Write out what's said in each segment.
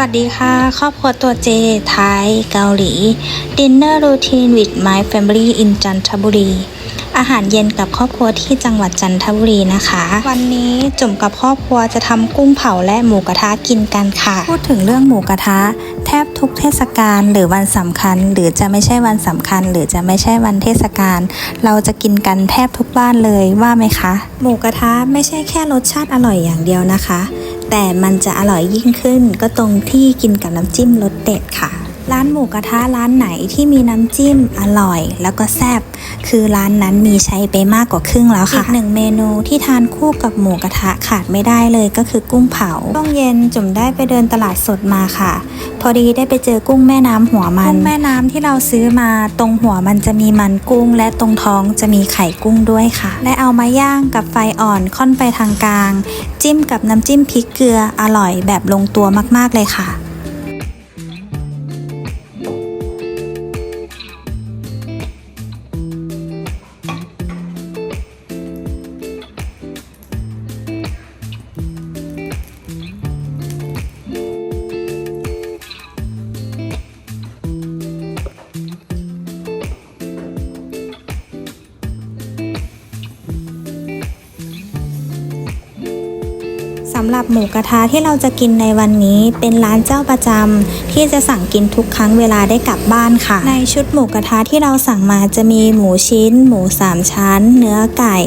วัสดีค่ะ ครอบครัวตัวเจ ไทย เกาหลี Dinner Routine with my family in จันทบุรี อาหารเย็นกับครอบครัวที่จังหวัดจันทบุรีนะคะ วันนี้จุ่มกับครอบครัวจะทำกุ้งเผาและหมูกระทะกินกันค่ะ พูดถึงเรื่องหมูกระทะ แทบทุกเทศกาลหรือวันสำคัญ หรือจะไม่ใช่วันสำคัญ หรือจะไม่ใช่วันเทศกาลเราจะกินกันแทบทุกบ้านเลยว่าไหมคะ หมูกระทะไม่ใช่แค่รสชาติอร่อยอย่างเดียวนะคะ แต่มันจะอร่อยยิ่งขึ้นก็ตรงที่กินกับน้ำจิ้มรสเด็ดค่ะ ร้านหมูกระทะร้านไหนที่มีน้ำจิ้มอร่อย แล้วก็แซ่บคือร้านนั้นมีใช้ไปมากกว่าครึ่งแล้วค่ะอีกหนึ่งเมนูที่ทานคู่กับหมูกระทะขาดไม่ได้เลยก็คือกุ้งเผาช่วงเย็นจุ่มได้ไปเดินตลาดสดมาค่ะ พอดีได้ไปเจอกุ้งแม่น้ำหัวมันกุ้งแม่น้ำที่เราซื้อมาตรงหัวมันจะมีมันกุ้ง และตรงท้องจะมีไข่กุ้งด้วยค่ะ และเอามาย่างกับไฟอ่อนค่อนไปทางกลาง จิ้มกับน้ำจิ้มพริกเกลืออร่อยแบบลงตัวมากๆเลยค่ะำหรับหมูกระทะที่เราจะกินในวันนี้เป็นร้านเจ้าประจำที่จะสั่งกินทุกครั้งเวลาได้กลับบ้านค่ะ ในชุดหมูกระทะที่เราสั่งมาจะมีหมูชิ้น หมูสามชั้น เนื้อไก่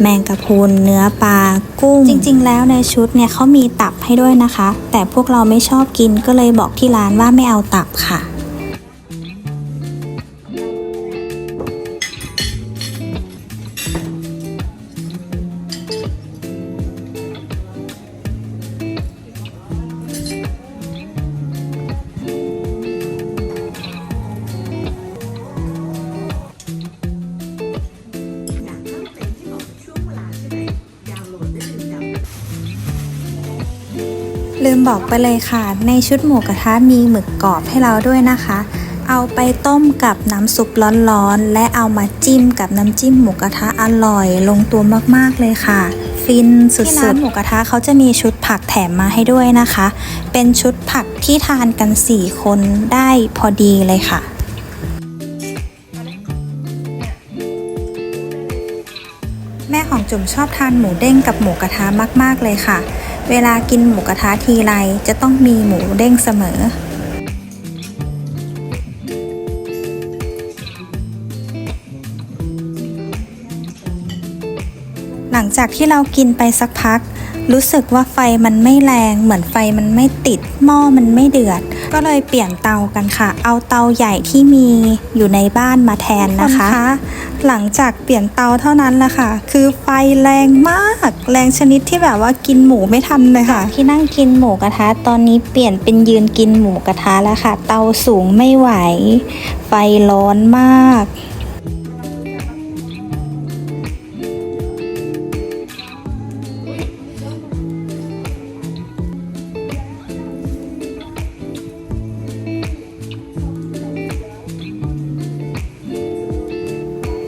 แมงกะพรุนเนื้อปลากุ้ง จริง ๆ แล้วในชุดเนี่ยเขามีตับให้ด้วยนะคะ แต่พวกเราไม่ชอบกินก็เลยบอกที่ร้านว่าไม่เอาตับค่ะ ลืมบอกไปเลยค่ะ ในชุดหมูกระทะมีหมึกกรอบให้เราด้วยนะคะ เอาไปต้มกับน้ำซุปร้อนๆ และเอามาจิ้มกับน้ำจิ้มหมูกระทะอร่อย ลงตัวมากๆเลยค่ะ ฟินสุดๆที่ร้านหมูกระทะเขาจะมีชุดผักแถมมาให้ด้วยนะคะ เป็นชุดผักที่ทานกัน 4 คนได้พอดีเลยค่ะแม่ของจุ๋มชอบทานหมูเด้งกับหมูกระทะมาก ๆ เลยค่ะ เวลากินหมูกระทะทีไรจะต้องมีหมูเด้งเสมอ หลังจากที่เรากินไปสักพัก รู้สึกว่าไฟมันไม่แรง เหมือนไฟมันไม่ติด หม้อมันไม่เดือด ก็เลยเปลี่ยนเตากันค่ะ เอาเตาใหญ่ที่มีอยู่ในบ้านมาแทนนะคะ หลังจากเปลี่ยนเตาเท่านั้นแหละค่ะ คือไฟแรงมาก แรงชนิดที่แบบว่ากินหมูไม่ทันเลยค่ะ ที่นั่งกินหมูกระทะ ตอนนี้เปลี่ยนเป็นยืนกินหมูกระทะแล้วค่ะ เตาสูงไม่ไหว ไฟร้อนมาก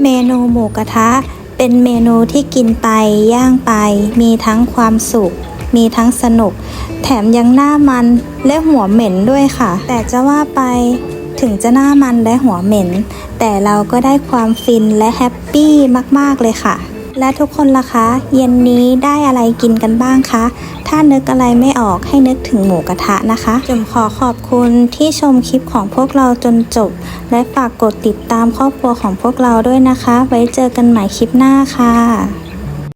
เมนูหมูกระทะ เป็นเมนูที่กินไปย่างไป มีทั้งความสุข มีทั้งสนุก แถมยังหน้ามันและหัวเหม็นด้วยค่ะ แต่จะว่าไปถึงจะหน้ามันและหัวเหม็น แต่เราก็ได้ความฟินและแฮปปี้มาก ๆ เลยค่ะ และทุกคนล่ะคะ เย็นนี้ได้อะไรกินกันบ้างคะ ถ้านึกอะไรไม่ออกให้นึกถึงหมูกระทะนะคะจุ๋มขอขอบคุณที่ชมคลิปของพวกเราจนจบ และฝากกดติดตามครอบครัวของพวกเราด้วยนะคะ ไว้เจอกันใหม่คลิปหน้าค่ะ